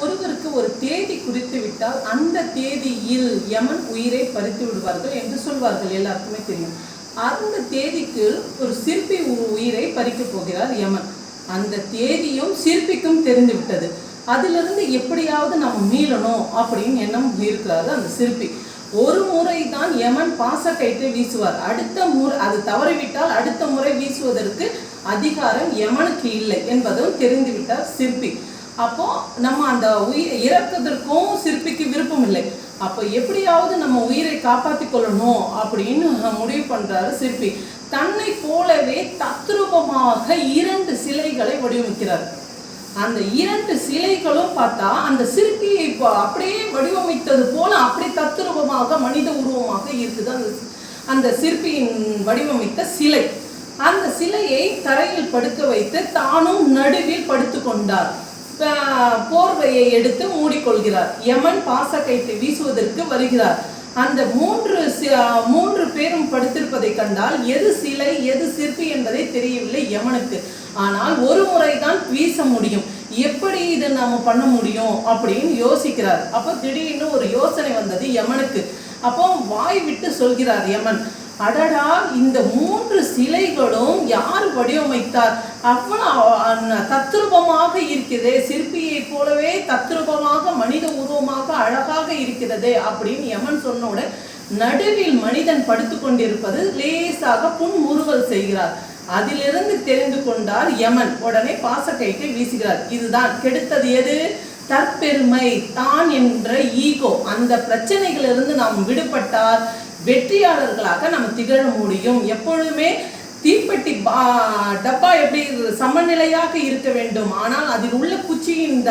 ஒருவருக்கு ஒரு தேதி குறித்து விட்டால் அந்த தேதியில் யமன் உயிரை பறித்து விடுவார்கள் என்று சொல்வார்கள் எல்லாருக்குமே தெரியும். அந்த தேதிக்கு ஒரு சிற்பி உ- உயிரை பறிக்கப் போகிறார் யமன். அந்த தேதியும் சிற்பிக்கும் தெரிந்து விட்டது. அதிலிருந்து எப்படியாவது நம்ம மீளணும் அப்படின்னு எண்ணம் இருக்கிறாரு அந்த சிற்பி. ஒரு முறை தான் யமன் பாசக்கயிற்றை வீசுவார். அடுத்த முறை அது தவறிவிட்டால் அடுத்த முறை வீசுவதற்கு அதிகாரம் யமனுக்கு இல்லை என்பதும் தெரிந்துவிட்டார் சிற்பி. அப்போ நம்ம அந்த உயிர் இறக்குவதற்கும் சிற்பிக்கு விருப்பம் இல்லை அப்போ எப்படியாவது நம்ம உயிரை காப்பாற்றி கொள்ளணும் அப்படின்னு முடிவு பண்றாரு சிற்பி. தன்னை போலவே தத்ரூபமாக இரண்டு சிலைகளை வடிவமைக்கிறார். அந்த இரண்டு சிலைகளும் பார்த்தா அந்த சிற்பியை இப்போ அப்படியே வடிவமைத்தது போல அப்படி தத்ரூபமாக மனித உருவமாக இருக்குது. அந்த அந்த சிற்பியின் வடிவமைத்த சிலை. அந்த சிலையை தரையில் படுக்க வைத்து தானும் நடுவில் படுத்து கொண்டார். போர்வையை எடுத்து மூடிக்கொள்கிறார். யமன் பாசக்கயிற்றை வீசுவதற்கு வருகிறார். அந்த மூன்று மூன்று பேரும் படுத்திருப்பதை கண்டால் எது சிலை எது சிற்பி என்பதை தெரியவில்லை யமனுக்கு. ஆனால் ஒரு முறைதான் வீச முடியும். எப்படி இதை நாம பண்ண முடியும் அப்படின்னு யோசிக்கிறார். அப்போ திடீர்னு ஒரு யோசனை வந்தது யமனுக்கு. அப்போ வாய் விட்டு சொல்கிறார் யமன் அடடா இந்த மூன்று சிலைகளும் யார் வடிவமைத்தார்? அவ்வளவு தத்ரூபமாக இருக்கிறதே. சிற்பியை போலவே தத்ரூபமாக மனித உருவமாக அழகாக இருக்கிறது அப்படின்னு யமன் சொன்னோட நடுவில் மனிதன் படுத்து கொண்டிருப்பது லேசாக புன்முறுவல் செய்கிறார். அதிலிருந்து தெரிந்து கொண்டார் யமன். உடனே பாசக்கயிற்றை வீசுகிறார். இதுதான் கெடுத்தது எது? தற்பெருமை தான் என்ற ஈகோ. அந்த பிரச்சனைகளிலிருந்து நாம் விடுபட்டால் வெற்றியாளர்களாக நம்ம திகழ முடியும். எப்பொழுதுமே தீப்பெட்டி பா- டப்பா எப்படி சமநிலையாக இருக்க வேண்டும்? ஆனால் அதில் உள்ள குச்சியின்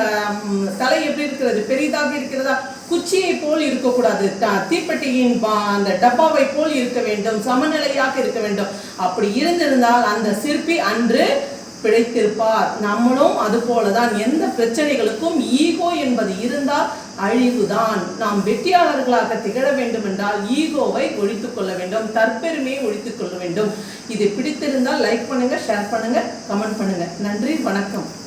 தலை எப்படி இருக்கிறது? பெரிதாக இருக்கிறதா? குச்சியை போல் இருக்கக்கூடாது. தீப்பெட்டியின் பா- அந்த டப்பாவை போல் இருக்க வேண்டும். சமநிலையாக இருக்க வேண்டும். அப்படி இருந்திருந்தால் அந்த சிற்பி அன்று பிழைத்திருப்பார். நம்மளும் அது போலதான். எந்த பிரச்சனைகளுக்கும் ஈகோ என்பது இருந்தால் அழிவுதான். நாம் வெற்றியாளர்களாக திகழ வேண்டும் என்றால் ஈகோவை ஒழித்துக் கொள்ள வேண்டும். தற்பெருமையை ஒழித்துக் கொள்ள வேண்டும். இது பிடித்திருந்தால் லைக் பண்ணுங்க ஷேர் பண்ணுங்க கமெண்ட் பண்ணுங்க. நன்றி வணக்கம்.